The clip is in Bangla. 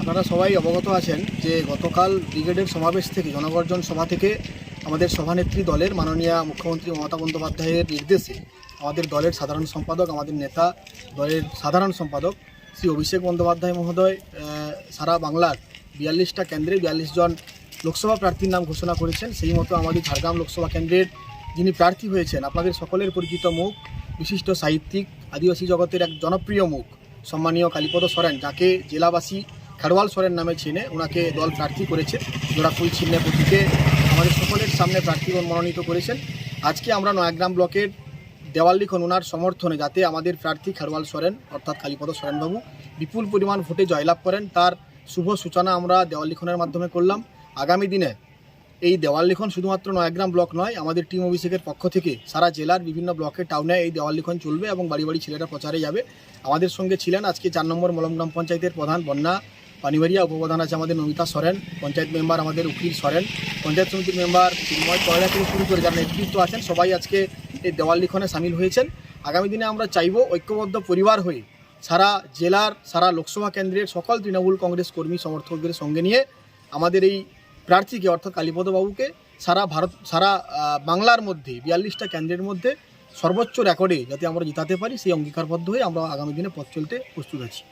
আপনারা সবাই অবগত আছেন যে গতকাল ব্রিগেডের সমাবেশ থেকে, জনগর্জন সভা থেকে আমাদের সভানেত্রী দলের মাননীয় মুখ্যমন্ত্রী মমতা বন্দ্যোপাধ্যায়ের নির্দেশে আমাদের দলের সাধারণ সম্পাদক, আমাদের নেতা দলের সাধারণ সম্পাদক শ্রী অভিষেক বন্দ্যোপাধ্যায় মহোদয় সারা বাংলার বিয়াল্লিশটা কেন্দ্রে বিয়াল্লিশ জন লোকসভা প্রার্থীর নাম ঘোষণা করেছেন। সেই মতো আমাদের ঝাড়গ্রাম লোকসভা কেন্দ্রের যিনি প্রার্থী হয়েছেন, আপনাদের সকলের পরিচিত মুখ বিশিষ্ট সাহিত্যিক, আদিবাসী জগতের এক জনপ্রিয় মুখ, সম্মানীয় কালীপদ সরেন, যাকে জেলাবাসী খেরওয়াল সরেন নামে চিনে। ওনাকে দল প্রার্থী করেছে। জোড়া ফুল চিহ্নে প্রতীকে আমাদের সকলের সামনে প্রার্থী মনোনীত করেছেন। আজকে আমরা নয়াগ্রাম ব্লকের দেওয়াল লিখন ওনার সমর্থনে যাতে আমাদের প্রার্থী খেরওয়াল সরেন, অর্থাৎ কালীপদ সরেনবাবু, বিপুল পরিমাণ ভোটে জয়লাভ করেন, তার শুভ সূচনা আমরা দেওয়াল লিখনের মাধ্যমে করলাম। আগামী দিনে এই দেওয়াল লিখন শুধুমাত্র নয়াগ্রাম ব্লক নয়, আমাদের টিম অভিষেকের পক্ষ থেকে সারা জেলার বিভিন্ন ব্লকে টাউনে এই দেওয়াল লিখন চলবে এবং বাড়ি বাড়ি ছেলেরা প্রচারে যাবে। আমাদের সঙ্গে ছিলেন আজকে চার নম্বর মলমগ্রাম পঞ্চায়েতের প্রধান বন্যা পানিবাড়িয়া উপপ্রধান আছে আমাদের নমিতা সরেন, পঞ্চায়েত মেম্বার আমাদের উকিল সরেন, পঞ্চায়েত সমিতির মেম্বার চিন্ময় কয়লা থেকে শুরু করে যারা নেতৃত্ব আছেন সবাই আজকে এই দেওয়াল লিখনে সামিল হয়েছেন। আগামী দিনে আমরা চাইব ঐক্যবদ্ধ পরিবার হয়ে সারা জেলার, সারা লোকসভা কেন্দ্রের সকল তৃণমূল কংগ্রেস কর্মী সমর্থকদের সঙ্গে নিয়ে আমাদের এই প্রার্থীকে, অর্থাৎ কালীপদবাবুকে, সারা ভারত, সারা বাংলার মধ্যে, বিয়াল্লিশটা কেন্দ্রের মধ্যে সর্বোচ্চ রেকর্ডে যাতে আমরা জিতাতে পারি, সেই অঙ্গীকারবদ্ধ হয়ে আমরা আগামী দিনে পথ চলতে প্রস্তুত আছি।